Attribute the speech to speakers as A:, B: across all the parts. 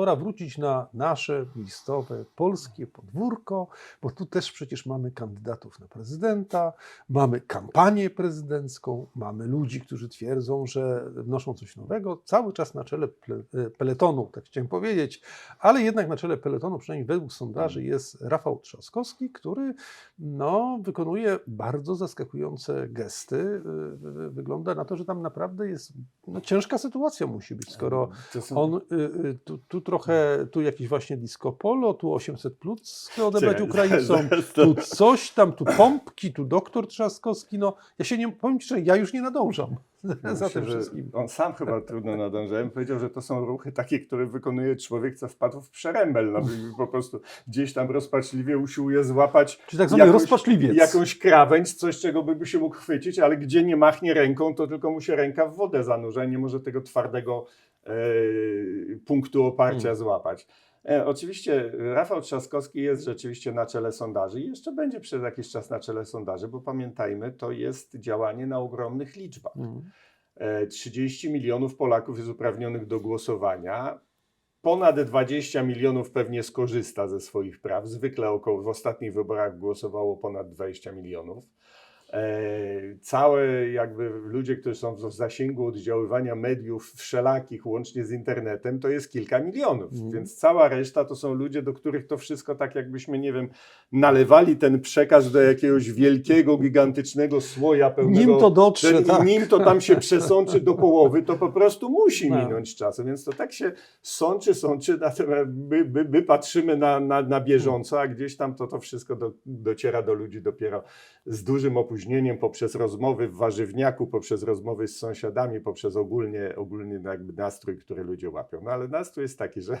A: pora wrócić na nasze miejscowe polskie podwórko, bo tu też przecież mamy kandydatów na prezydenta, mamy kampanię prezydencką, mamy ludzi, którzy twierdzą, że wnoszą coś nowego, cały czas na czele e, peletonu, tak chciałem powiedzieć, ale jednak na czele peletonu, przynajmniej według sondaży, jest Rafał Trzaskowski, który no, wykonuje bardzo zaskakujące gesty. Y, y, Wygląda na to, że tam naprawdę jest no, ciężka sytuacja musi być, skoro
B: są-
A: on tu, tu trochę, tu jakieś właśnie disco polo, tu 800 plus chce odebrać
B: Czekaj,
A: Ukraińcom, tu coś tam, tu pompki, tu doktor Trzaskowski, no. Ja się nie, powiem Ci, że ja już nie nadążam za
B: Myślę,
A: tym wszystkim.
B: On sam chyba trudno nadążałem. Powiedział, że to są ruchy takie, które wykonuje człowiek, co wpadł w przerębel. No, po prostu gdzieś tam rozpaczliwie usiłuje złapać
A: Czyli tak zwany
B: jakąś-
A: rozpaczliwiec.
B: jakąś krawędź, coś czego by się mógł chwycić, ale gdzie nie machnie ręką, to tylko mu się ręka w wodę zanurza i nie może tego twardego e, punktu oparcia
A: Mm.
B: złapać. E, oczywiście Rafał Trzaskowski jest rzeczywiście na czele sondaży i jeszcze będzie przez jakiś czas na czele sondaży, bo pamiętajmy, to jest działanie na ogromnych liczbach.
A: Mm.
B: E, 30 milionów Polaków jest uprawnionych do głosowania. Ponad 20 milionów pewnie skorzysta ze swoich praw. Zwykle około w ostatnich wyborach głosowało ponad 20 milionów. E, całe jakby ludzie, którzy są w zasięgu oddziaływania mediów wszelakich, łącznie z internetem, to jest kilka milionów.
A: Mhm.
B: Więc cała reszta to są ludzie, do których to wszystko tak jakbyśmy, nie wiem, nalewali ten przekaz do jakiegoś wielkiego, gigantycznego słoja pełnego
A: Nim to dotrze,
B: ten,
A: tak.
B: nim to tam się przesączy do połowy, to po prostu musi
A: No.
B: minąć czasem. Więc to tak się sączy, sączy, my, my, my patrzymy na, na, na bieżąco, a gdzieś tam to, to wszystko do, dociera do ludzi dopiero z dużym opóźnieniem poprzez rozmowy w warzywniaku, poprzez rozmowy z sąsiadami, poprzez ogólnie, ogólnie jakby nastrój, który ludzie łapią. No ale nastrój jest taki, że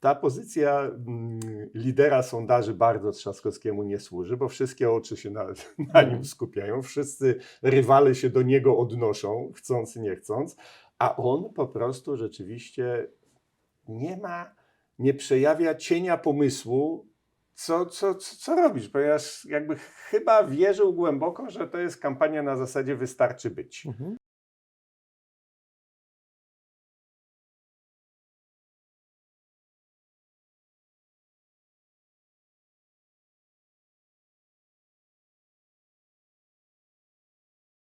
B: ta pozycja mm, lidera sondaży bardzo Trzaskowskiemu nie służy, bo wszystkie oczy się na, na nim skupiają, wszyscy rywale się do niego odnoszą, chcąc, nie chcąc, a on po prostu rzeczywiście nie ma, nie przejawia cienia pomysłu, co, co, co, co robić, ponieważ jakby chyba wierzył głęboko, że to jest kampania na zasadzie wystarczy być.
A: Mhm.